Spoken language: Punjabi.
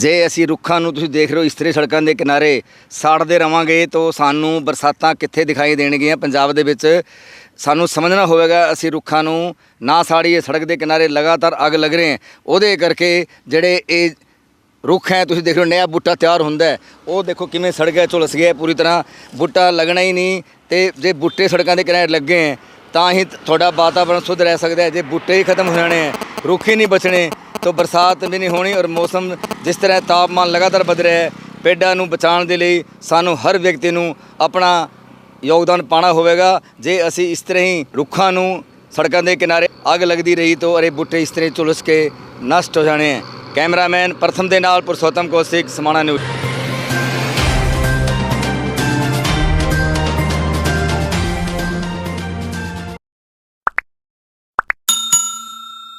ਜੇ ਅਸੀਂ ਰੁੱਖਾਂ ਨੂੰ ਤੁਸੀਂ ਦੇਖ ਰਹੇ ਹੋ ਇਸ ਤਰ੍ਹਾਂ ਸੜਕਾਂ ਦੇ ਕਿਨਾਰੇ ਸਾੜਦੇ ਰਵਾਂਗੇ ਤਾਂ ਸਾਨੂੰ ਬਰਸਾਤਾਂ ਕਿੱਥੇ ਦਿਖਾਈ ਦੇਣਗੀਆਂ ਪੰਜਾਬ ਦੇ ਵਿੱਚ? ਸਾਨੂੰ ਸਮਝਣਾ ਹੋਵੇਗਾ ਅਸੀਂ ਰੁੱਖਾਂ ਨੂੰ ਨਾ ਸਾੜੀਏ, ਸੜਕ ਦੇ ਕਿਨਾਰੇ ਲਗਾਤਾਰ ਅੱਗ ਲੱਗ ਰਹੇ ਹੈ। ਉਹਦੇ ਕਰਕੇ ਜਿਹੜੇ ਇਹ ਰੁੱਖ ਹੈ, ਤੁਸੀਂ ਦੇਖ ਰਹੇ ਹੋ ਨया ਬੂਟਾ ਤਿਆਰ ਹੁੰਦਾ ਉਹ ਦੇਖੋ ਕਿਵੇਂ ਸੜ ਗਿਆ, ਝੁਲਸ ਗਿਆ ਪੂਰੀ ਤਰ੍ਹਾਂ। ਬੂਟਾ ਲੱਗਣਾ ਹੀ ਨਹੀਂ ਤੇ ਜੇ ਬੂਟੇ ਸੜਕਾਂ ਦੇ ਕਿਨਾਰੇ ਲੱਗੇ ਹੈ ਤਾਂ ਹੀ ਤੁਹਾਡਾ ਵਾਤਾਵਰਣ ਸ਼ੁੱਧ ਰਹਿ ਸਕਦਾ ਹੈ। ਜੇ ਬੂਟੇ ਹੀ ਖਤਮ ਹੋ ਜਾਣੇ ਹੈ, ਰੁੱਖ ਹੀ ਨਹੀਂ ਬਚਣੇ। ਤਾਂ ਬਰਸਾਤ ਵੀ ਨਹੀਂ ਹੋਣੀ ਔਰ ਮੌਸਮ ਜਿਸ ਤਰ੍ਹਾਂ ਤਾਪਮਾਨ ਲਗਾਤਾਰ ਵਧ ਰਿਹਾ ਹੈ, ਪੇਡਾਂ ਨੂੰ ਬਚਾਉਣ ਦੇ ਲਈ ਸਾਨੂੰ ਹਰ ਵਿਅਕਤੀ ਨੂੰ ਆਪਣਾ ਯੋਗਦਾਨ ਪਾਣਾ ਹੋਵੇਗਾ। ਜੇ ਅਸੀਂ ਇਸ ਤਰ੍ਹਾਂ ਹੀ ਰੁੱਖਾਂ ਨੂੰ ਸੜਕਾਂ ਦੇ ਕਿਨਾਰੇ ਅੱਗ ਲੱਗਦੀ ਰਹੀ ਤਾਂ ਅਰੇ ਬੂਟੇ ਇਸ ਤਰ੍ਹਾਂ ਝੁਲਸ ਕੇ ਨਸ਼ਟ ਹੋ ਜਾਣੇ ਹੈ। ਕੈਮਰਾਮੈਨ ਪ੍ਰਥਮ ਦੇ ਨਾਲ ਪੁਰਸ਼ੋਤਮ ਕੌਸ਼ਿਕ, ਸਮਾਣਾ ਨਿਊਜ਼।